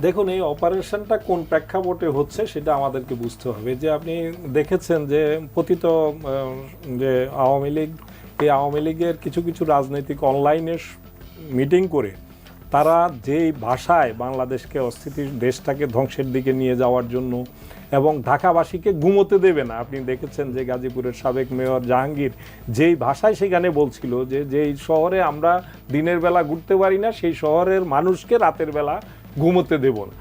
দেখুন, এই অপারেশনটা কোন প্রেক্ষাপটে হচ্ছে সেটা আমাদেরকে বুঝতে হবে। যে আপনি দেখেছেন যে পতিত যে আওয়ামী লীগ, এই আওয়ামী লীগের কিছু কিছু রাজনৈতিক অনলাইনে মিটিং করে তারা যেই ভাষায় বাংলাদেশকে অস্থিতির দেশটাকে ধ্বংসের দিকে নিয়ে যাওয়ার জন্য এবং ঢাকাবাসীকে ঘুমোতে দেবে না। আপনি দেখেছেন যে গাজীপুরের সাবেক মেয়র জাহাঙ্গীর যেই ভাষায় সেখানে বলছিল যে যেই শহরে আমরা দিনের বেলা ঘুরতে পারি না, সেই শহরের মানুষকে রাতের বেলা ঘুমোতে দেব না।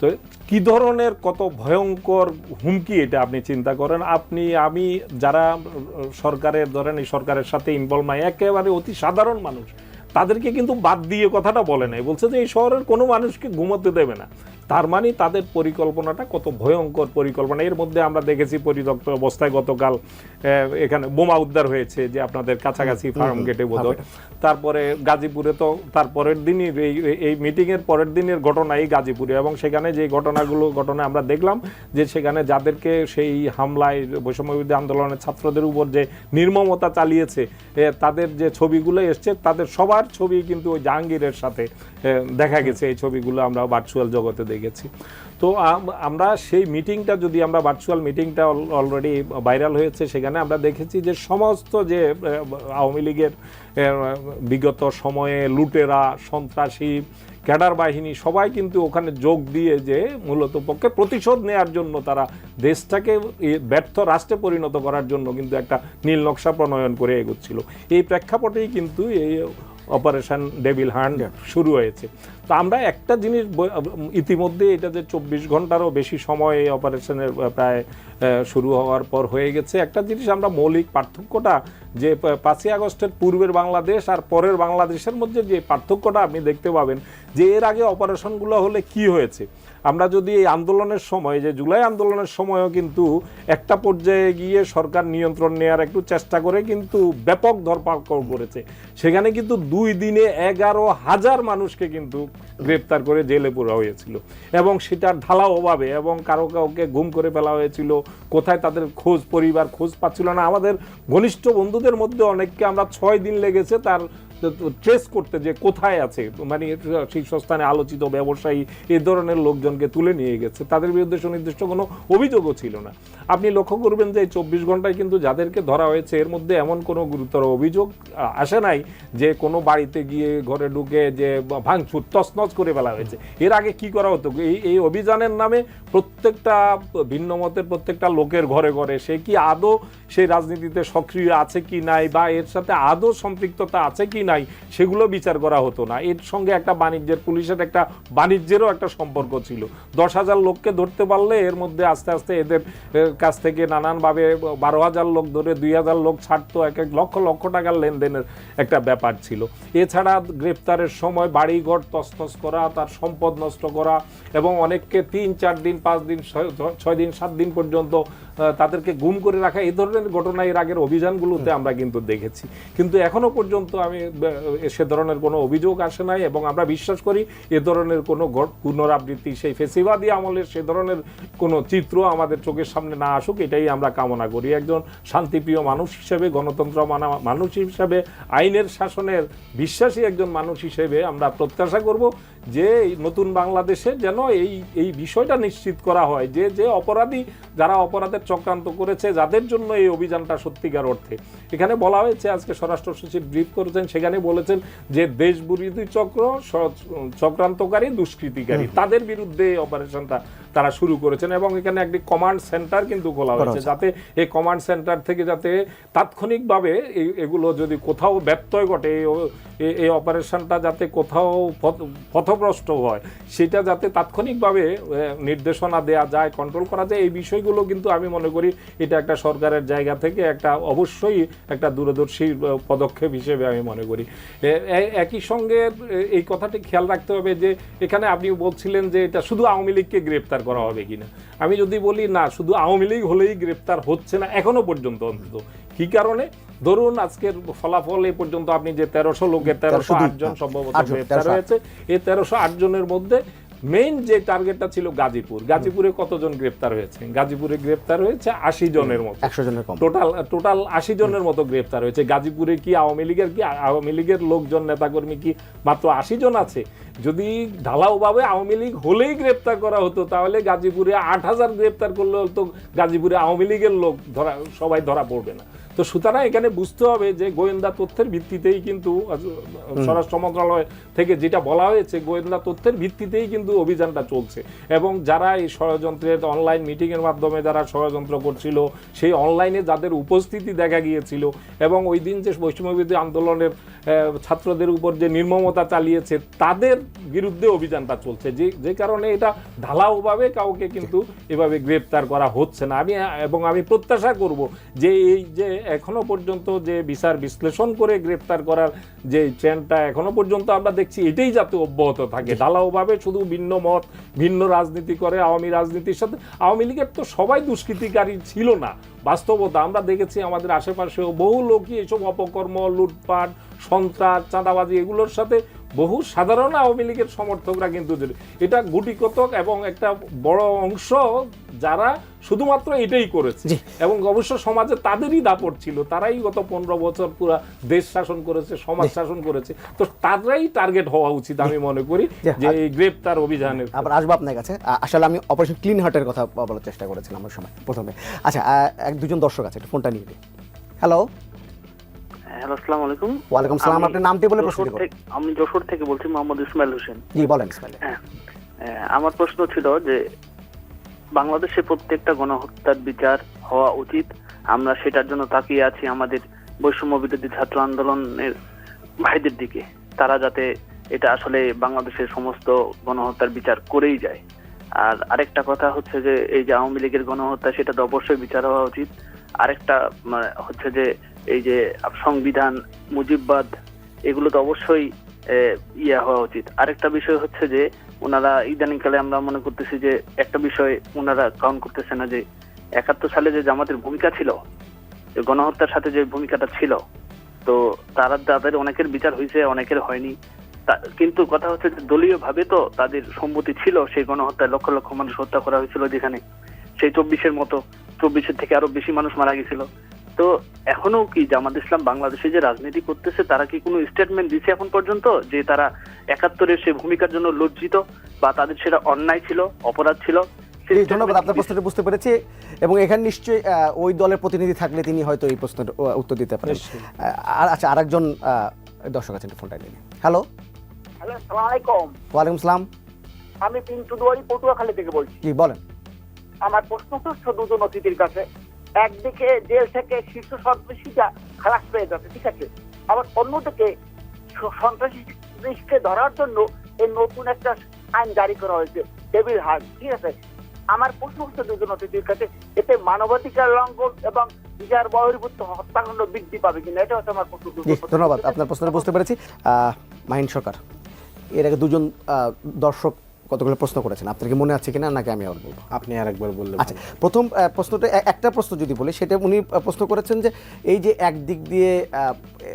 তো কি ধরনের কত ভয়ঙ্কর হুমকি এটা আপনি চিন্তা করেন? আপনি আমি যারা সরকারের ধরেন এই সরকারের সাথে ইনভলভ নাই একেবারে অতি সাধারণ মানুষ। তাদেরকে কিন্তু বাদ দিয়ে কথাটা বলে নাই। বলছে যে এই শহরের কোনো মানুষকে ঘুমোতে দেবে না। তার মানে তাদের পরিকল্পনাটা কত ভয়ঙ্কর পরিকল্পনা। এর মধ্যে আমরা দেখেছি পরিত্যক্ত অবস্থায় গতকাল এখানে বোমা উদ্ধার হয়েছে যে আপনাদের কাছাকাছি ফার্ম গেটে বোধ হয়। তারপরে গাজীপুরে তো তার পরের দিনই এই এই মিটিংয়ের পরের দিনের ঘটনা এই গাজীপুরে। এবং সেখানে যে ঘটনাগুলো ঘটনা আমরা দেখলাম যে সেখানে যাদেরকে সেই হামলায় বৈষম্যবিরোধী আন্দোলনের ছাত্রদের উপর যে নির্মমতা চালিয়েছে তাদের যে ছবিগুলো এসছে তাদের সবার ছবি কিন্তু ওই জাহাঙ্গীরের সাথে দেখা গেছে। এই ছবিগুলো আমরা ভার্চুয়াল জগতে দেখেছি। তো আমরা সেই মিটিংটা যদি আমরা ভার্চুয়াল মিটিংটা অলরেডি ভাইরাল হয়েছে সেখানে আমরা দেখেছি যে সমস্ত যে আওয়ামী লীগের বিগত সময়ে লুটেরা সন্ত্রাসী ক্যাডার বাহিনী সবাই কিন্তু ওখানে যোগ দিয়ে যে মূলত পক্ষে প্রতিশোধ নেয়ার জন্য তারা দেশটাকে ব্যর্থ রাষ্ট্রে পরিণত করার জন্য কিন্তু একটা নীল নকশা প্রণয়ন করে এগোচ্ছিল। এই প্রেক্ষাপটেই কিন্তু এই অপারেশন ডেভিল হ্যান্ড শুরু হয়েছে। তো আমরা একটা জিনিস ইতিমধ্যে এটা যে চব্বিশ ঘন্টারও বেশি সময় এই অপারেশনের প্রায় শুরু হওয়ার পর হয়ে গেছে। একটা জিনিস আমরা মৌলিক পার্থক্যটা যে পাঁচই আগস্টের পূর্বের বাংলাদেশ আর পরের বাংলাদেশের মধ্যে যে পার্থক্যটা আপনি দেখতে পাবেন যে এর আগে অপারেশনগুলো হলে কি হয়েছে। আমরা যদি এই আন্দোলনের সময় যে জুলাই আন্দোলনের সময়ও কিন্তু একটা পর্যায়ে গিয়ে সরকার নিয়ন্ত্রণ নেওয়ার একটু চেষ্টা করে কিন্তু ব্যাপক ধরপাকড় করেছে। সেখানে কিন্তু দুই দিনে এগারো হাজার মানুষকে কিন্তু গ্রেপ্তার করে জেলে পোড়া হয়েছিল এবং সেটার ঢালাও অভাবে এবং কারও কাউকে গুম করে ফেলা হয়েছিল। কোথায় তাদের খোঁজ, পরিবার খোঁজ পাচ্ছিল না। আমাদের ঘনিষ্ঠ বন্ধুদের মধ্যে অনেককে আমরা ছয় দিন লেগেছে তার ট্রেস করতে যে কোথায় আছে মানে শীর্ষস্থানে আলোচিত ব্যবসায়ী এ ধরনের লোকজনকে তুলে নিয়ে গেছে। তাদের বিরুদ্ধে সুনির্দিষ্ট কোনো অভিযোগও ছিল না। আপনি লক্ষ্য করবেন যে চব্বিশ ঘন্টায় কিন্তু যাদেরকে ধরা হয়েছে, এর মধ্যে এমন কোনো গুরুতর অভিযোগ আসে নাই যে কোনো বাড়িতে গিয়ে ঘরে ঢুকে যে ভাঙচুর, তছনছ করে ফেলা হয়েছে। এর আগে কি করা হতো? এই এই অভিযানের নামে প্রত্যেকটা ভিন্ন মতের প্রত্যেকটা লোকের ঘরে ঘরে সে কি আদৌ সেই রাজনীতিতে সক্রিয় আছে কি নাই বা এর সাথে আদৌ সম্পৃক্ততা আছে কি নাই সেগুলো বিচার করা হতো না। এর সঙ্গে একটা বাণিজ্যের পুলিশের একটা বাণিজ্যেরও একটা সম্পর্ক ছিল। দশ হাজার লোককে ধরতে পারলে এর মধ্যে আস্তে আস্তে এদের কাছ থেকে নানানভাবে বারো হাজার লোক ধরে দুই হাজার লোক ছাড়তো এক এক লক্ষ লক্ষ টাকার লেনদেনের একটা ব্যাপার ছিল। এছাড়া গ্রেপ্তারের সময় বাড়িঘর তছনছ করা তার সম্পদ নষ্ট করা এবং অনেককে তিন চার দিন পাঁচ দিন ছয়- দিন সাত দিন পর্যন্ত তাদেরকে গুম করে রাখা এই ধরনের ঘটনা এর আগের অভিযানগুলোতে আমরা কিন্তু দেখেছি। কিন্তু এখনও পর্যন্ত আমি সে ধরনের কোনো অভিযোগ আসে নাই এবং আমরা বিশ্বাস করি এ ধরনের কোনো পুনরাবৃত্তি সেই ফেসিবাদী আমলের সে ধরনের কোনো চিত্র আমাদের চোখের সামনে না আসুক, এটাই আমরা কামনা করি। একজন শান্তিপ্রিয় মানুষ হিসেবে, গণতন্ত্র মানা মানুষ হিসেবে, আইনের শাসনের বিশ্বাসী একজন মানুষ হিসেবে আমরা প্রত্যাশা করব যে নতুন বাংলাদেশে যেন এই এই বিষয়টা নিশ্চিত করা হয় যে যে অপরাধী যারা অপরাধের চক্রান্ত করেছে, যাদের জন্য এই অভিযানটা সত্যিকার অর্থে। এখানে বলা হয়েছে, আজকে স্বরাষ্ট্র সচিব ব্রিফ করেছেন, সেখানে বলেছেন যে দেশ বিরোধী চক্র চক্রান্তকারী দুষ্কৃতিকারী। তাদের বিরুদ্ধে অপারেশনটা তারা শুরু করেছেন এবং এখানে একটি কমান্ড সেন্টার কিন্তু খোলা হয়েছে যাতে এই কমান্ড সেন্টার থেকে যাতে তাৎক্ষণিকভাবে এই- এগুলো যদি কোথাও ব্যত্যয় ঘটে এই অপারেশনটা যাতে কোথাও পথ- পথভ্রষ্ট হয় সেটা যাতে তাৎক্ষণিকভাবে নির্দেশনা দেয়া যায় কন্ট্রোল করা যায় এই বিষয়গুলো কিন্তু আমি মনে করি এটা একটা সরকারের জায়গা থেকে একটা অবশ্যই একটা দূরদর্শী পদক্ষেপ হিসেবে আমি মনে করি। একই সঙ্গে এই কথাটি খেয়াল রাখতে হবে যে এখানে আপনি বলছিলেন যে এটা শুধু আওয়ামী লীগকে গ্রেপ্তার করা হবে কিনা। আমি যদি বলি না শুধু আওয়ামী লীগ হলেই গ্রেপ্তার হচ্ছে না এখনও পর্যন্ত অন্তত। কি কারণে? ধরুন আজকের ফলাফল এই পর্যন্ত আপনি যে তেরোশো লোকের তেরোশো আটজন আট জন সম্ভবত গ্রেপ্তার হয়েছে এই তেরোশো আট জনের মধ্যে মেইন যে টার্গেটটা ছিল গাজীপুর গাজীপুরে কতজন গ্রেপ্তার হয়েছে? গাজীপুরে গ্রেপ্তার হয়েছে আশি জনের মতো। একশো জনের টোটাল টোটাল আশি জনের মতো গ্রেপ্তার হয়েছে। গাজীপুরে কি আওয়ামী লীগের কি আওয়ামী লীগের লোকজন নেতাকর্মী কি মাত্র আশি জন আছে? যদি ঢালাওভাবে আওয়ামী লীগ হলেই গ্রেপ্তার করা হতো তাহলে গাজীপুরে আট হাজার গ্রেপ্তার করলে তো গাজীপুরে আওয়ামী লীগের লোক ধরা সবাই ধরা পড়বে না। তো সুতরাং এখানে বুঝতে হবে যে গোয়েন্দা তথ্যের ভিত্তিতেই কিন্তু স্বরাষ্ট্র মন্ত্রণালয় থেকে যেটা বলা হয়েছে গোয়েন্দা তথ্যের ভিত্তিতেই কিন্তু অভিযানটা চলছে। এবং যারা এই ষড়যন্ত্রের অনলাইন মিটিংয়ের মাধ্যমে যারা ষড়যন্ত্র করছিল সেই অনলাইনে যাদের উপস্থিতি দেখা গিয়েছিল এবং ওই দিন যে বৈষম্যবিরোধী আন্দোলনের ছাত্রদের উপর যে নির্মমতা চালিয়েছে তাদের বিরুদ্ধে অভিযানটা চলছে। যে যে কারণে এটা ঢালাওভাবে কাউকে কিন্তু এভাবে গ্রেপ্তার করা হচ্ছে না। আমি এবং আমি প্রত্যাশা করব যে এই যে এখনও পর্যন্ত যে বিচার বিশ্লেষণ করে গ্রেপ্তার করার যে ট্রেন্ডটা এখনও পর্যন্ত আমরা দেখছি, এটাই যাতে অব্যাহত থাকে। ঢালাওভাবে শুধু ভিন্ন মত, ভিন্ন রাজনীতি করে আওয়ামী রাজনীতির সাথে, আওয়ামী লীগের তো সবাই দুষ্কৃতিকারী ছিল না। বাস্তবতা আমরা দেখেছি আমাদের আশেপাশেও বহু লোকই এসব অপকর্ম, লুটপাট, সন্ত্রাস, চাঁদাবাজি এগুলোর সাথে বহু সাধারণ আওয়ামী লীগের সমর্থকরা কিন্তু। এটা গুটিকতক এবং একটা বড় অংশ যারা শুধুমাত্র এটাই করেছে। এবং অবশ্য সমাজে তাদেরই দাপট ছিল তারাই গত পনেরো বছর পুরো দেশ শাসন করেছে সমাজ শাসন করেছে। তো তারাই টার্গেট হওয়া উচিত আমি মনে করি যে এই গ্রেপ্তার অভিযানের আবার আসব আপনার কাছে। আসলে আমি অপারেশন ক্লিন হার্টের কথা বলার চেষ্টা করেছিলাম আমার সময় প্রথমে। আচ্ছা এক দুজন দর্শক আছে একটু ফোনটা নিয়ে হ্যালো হ্যালো আসসালামু আলাইকুম। ওয়ালাইকুম সালাম, আপনার নামটি বলে প্রশ্ন করুন। আমি যশোর থেকে বলছি মোহাম্মদ ইসমাইল হোসেন। জি বলেন ইসমাইল। হ্যাঁ। আমার প্রশ্ন ছিল যে বাংলাদেশে প্রত্যেকটা গণহত্যার বিচার হওয়া উচিত। আমরা সেটার জন্য তাকিয়ে আছি আমাদের বৈষম্য বিরোধী ছাত্র আন্দোলনের ভাইদের দিকে। তারা যাতে এটা আসলে বাংলাদেশের সমস্ত গণহত্যার বিচার করেই যায়। আর আরেকটা কথা হচ্ছে যে এই যে আওয়ামী লীগের গণহত্যা সেটা তো অবশ্যই বিচার হওয়া উচিত। আরেকটা মানে, হচ্ছে যে এই যে সংবিধান, মুজিববাদ, এগুলো তো অবশ্যই ইয়ে হওয়া উচিত। আরেকটা বিষয় হচ্ছে যে, ওনারা ইদানিংকালে আমরা মনে করতেছি যে, একটা বিষয় ওনারা কাউন্ট করতেছে না যে, একাত্তর সালে যে জামাতের ভূমিকা ছিল গণহত্যার সাথে যে ভূমিকাটা ছিল, তো তারা তাদের অনেকের বিচার হয়েছে, অনেকের হয়নি। কিন্তু কথা হচ্ছে যে দলীয় ভাবে তো তাদের সম্মতি ছিল, সেই গণহত্যায় লক্ষ লক্ষ মানুষ হত্যা করা হয়েছিল যেখানে, সেই চব্বিশের মতো, চব্বিশের থেকে আরও বেশি মানুষ মারা গেছিল। তো এখনও কি জামাত ইসলাম বাংলাদেশে যে রাজনীতি করতেছে তারা কি কোনো স্টেটমেন্ট দিচ্ছে এখন পর্যন্ত? যে তারা একাত্তরের সে ভূমিকার জন্য লজ্জিত বা তাদের সেটা অন্যায় ছিল অপরাধ ছিল? ধন্যবাদ আপনার প্রশ্নটা বুঝতে পেরেছি। এবং এখানে নিশ্চয়ই ওই দলের প্রতিনিধি থাকলে তিনি হয়তো এই প্রশ্নের উত্তর দিতে পারেন। আর আচ্ছা আরেকজন দর্শক আছেন ফোনটা নিয়ে হ্যালো। হ্যালো আসসালামু আলাইকুম। ওয়ালাইকুম সালাম। আমি পিন্টু দুয়ারি পটুয়াখালী থেকে বলছি। জি বলেন। আমার প্রশ্ন হচ্ছে দুজন অতিথির কাছে। একদিকে জেল থেকে শীর্ষ সন্ত্রাসীটা খালাস পেয়ে যাচ্ছে ঠিক আছে? আবার অন্যদিকে সন্ত্রাসীকে ধরার জন্য এই নতুন একটা আইন জারি করা হয়েছে ডেভিল হার্ট ঠিক আছে? আমার প্রশ্ন হচ্ছে দুজন অতিথির কাছে এতে মানবাধিকার লঙ্ঘন এবং বিচার বহির্ভূত হত্যাকাণ্ড বৃদ্ধি পাবে কিনা? এটা হচ্ছে আমার প্রশ্ন ধন্যবাদ আপনার প্রশ্নটা বুঝতে পেরেছি। আহ, মাহিন সরকার এর আগে দুজন আহ, দর্শক কতগুলো প্রশ্ন করেছেন? আপনার কি মনে আছে কিনা? নাকি আমি আবার বলব? আপনি আরেকবার বললে আচ্ছা প্রথম প্রশ্নটা একটা প্রশ্ন যদি বলি সেটা উনি প্রশ্ন করেছেন যে এই যে একদিক দিয়ে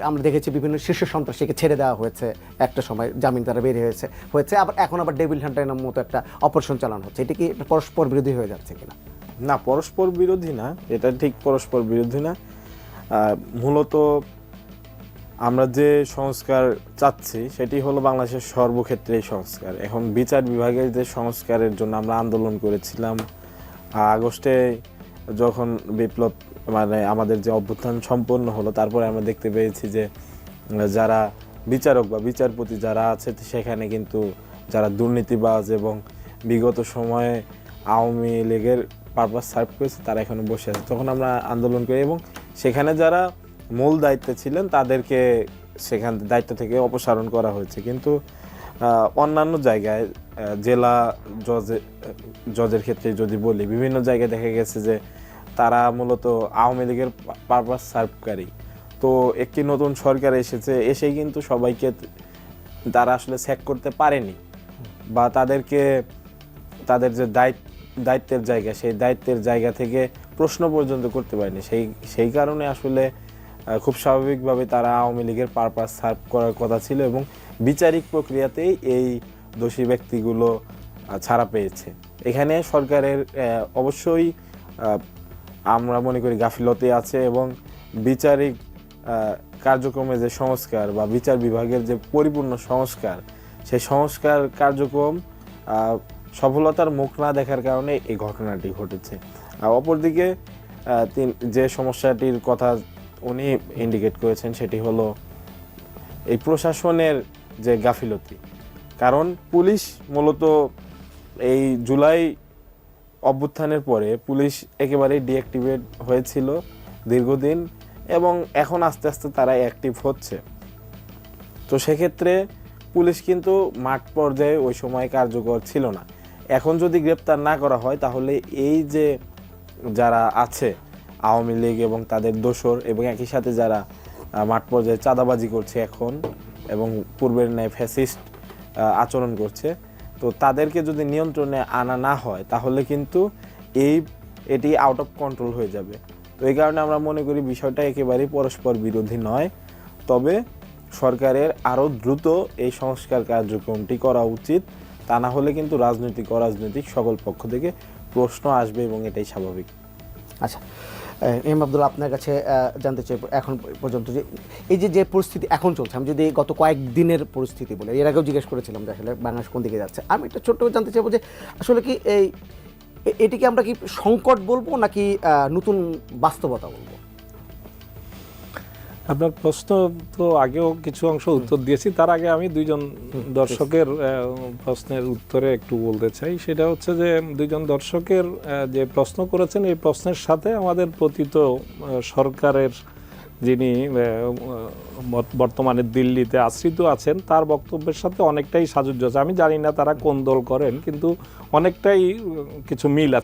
আমরা দেখেছি বিভিন্ন শীর্ষ সন্ত্রাসীকে ছেড়ে দেওয়া হয়েছে একটা সময় জামিন তারা বের হয়েছে হয়েছে আবার এখন আবার ডেভিল হান্টারের মতো একটা অপারেশন চালানো হচ্ছে। এটা কি পরস্পর বিরোধী হয়ে যাচ্ছে কিনা? না পরস্পর বিরোধী না এটা ঠিক পরস্পর বিরোধী না। মূলত আমরা যে সংস্কার চাচ্ছি, সেটি হলো বাংলাদেশের সর্বক্ষেত্রেই সংস্কার। এখন বিচার বিভাগের যে সংস্কারের জন্য আমরা আন্দোলন করেছিলাম আগস্টে যখন বিপ্লব মানে আমাদের যে অভ্যুত্থান সম্পন্ন হলো, তারপরে আমরা দেখতে পেয়েছি যে, যারা বিচারক বা বিচারপতি যারা আছে, সেখানে কিন্তু যারা দুর্নীতিবাজ এবং বিগত সময়ে আওয়ামী লীগের পারপাস সার্ভ করেছে, তারা এখানে বসে আছে। তখন আমরা আন্দোলন করি এবং সেখানে যারা মূল দায়িত্বে ছিলেন, তাদেরকে সেখান দায়িত্ব থেকে অপসারণ করা হয়েছে। কিন্তু অন্যান্য জায়গায় জেলা জজে, জজের ক্ষেত্রে যদি বলি, বিভিন্ন জায়গায় দেখা গেছে যে, তারা মূলত আওয়ামী লীগের পারপাস সার্ভকারী। তো একটি নতুন সরকার এসেছে, এসেই কিন্তু সবাইকে তারা আসলে স্যাক করতে পারেনি বা তাদেরকে, তাদের যে দায়িত্ব, দায়িত্বের জায়গা, সেই দায়িত্বের জায়গা থেকে প্রশ্ন পর্যন্ত করতে পারেনি। সেই সেই কারণে আসলে খুব স্বাভাবিকভাবে তারা আওয়ামী লীগের পারপাস সার্ভ করার কথা ছিল এবং বিচারিক প্রক্রিয়াতেই এই দোষী ব্যক্তিগুলো ছাড়া পেয়েছে। এখানে সরকারের অবশ্যই আমরা মনে করি গাফিলতি আছে এবং বিচারিক কার্যক্রমে যে সংস্কার বা বিচার বিভাগের যে পরিপূর্ণ সংস্কার, সেই সংস্কার কার্যক্রম সফলতার মুখ না দেখার কারণে এই ঘটনাটি ঘটেছে। অপরদিকে যে সমস্যাটির কথা উনি ইন্ডিকেট করেছেন সেটি হলো এই প্রশাসনের যে গাফিলতি। কারণ পুলিশ মূলত এই জুলাই অভ্যুত্থানের পরে পুলিশ একেবারেই ডিঅ্যাক্টিভেট হয়েছিল দীর্ঘদিন এবং এখন আস্তে আস্তে তারা অ্যাক্টিভ হচ্ছে। তো সেক্ষেত্রে পুলিশ কিন্তু মাঠ পর্যায়ে ওই সময় কার্যকর ছিল না। এখন যদি গ্রেপ্তার না করা হয় তাহলে এই যে যারা আছে আওয়ামী লীগ এবং তাদের দোসর এবং একই সাথে যারা মাঠ পর্যায়ে চাঁদাবাজি করছে এখন এবং পূর্বের ন্যায় ফ্যাসিস্ট আচরণ করছে, তো তাদেরকে যদি নিয়ন্ত্রণে আনা না হয়, তাহলে কিন্তু এই, এটি আউট অফ কন্ট্রোল হয়ে যাবে। তো এই কারণে আমরা মনে করি বিষয়টা একেবারেই পরস্পর বিরোধী নয়। তবে সরকারের আরও দ্রুত এই সংস্কার কার্যক্রমটি করা উচিত, তা না হলে কিন্তু রাজনৈতিক, অরাজনৈতিক সকল পক্ষ থেকে প্রশ্ন আসবে এবং এটাই স্বাভাবিক। আচ্ছা। এম আব্দুল আপনার কাছে জানতে চাই এখন পর্যন্ত যে এই যে যে পরিস্থিতি এখন চলছে, আমি যদি গত কয়েক দিনের পরিস্থিতি বলে, এর আগেও জিজ্ঞেস করেছিলাম যে আসলে বাংলাদেশ কোন দিকে যাচ্ছে, আমি একটা ছোট্ট জানতে চাইব যে আসলে কি এই এটিকে আমরা কি সংকট বলব নাকি নতুন বাস্তবতা বলব? আপনার প্রশ্ন তো আগেও কিছু অংশ উত্তর দিয়েছি। তার আগে আমি দুইজন দর্শকের প্রশ্নের উত্তরে একটু বলতে চাই। সেটা হচ্ছে যে দুইজন দর্শকের যে প্রশ্ন করেছেন এই প্রশ্নের সাথে আমাদের পতিত সরকারের যিনি বর্তমানে দিল্লিতে আশ্রিত আছেন তার বক্তব্যের সাথে অনেকটাই সাজুজ্য আছে। আমি জানি না তারা কোন দল করেন কিন্তু অনেকটাই কিছু মিল আছে।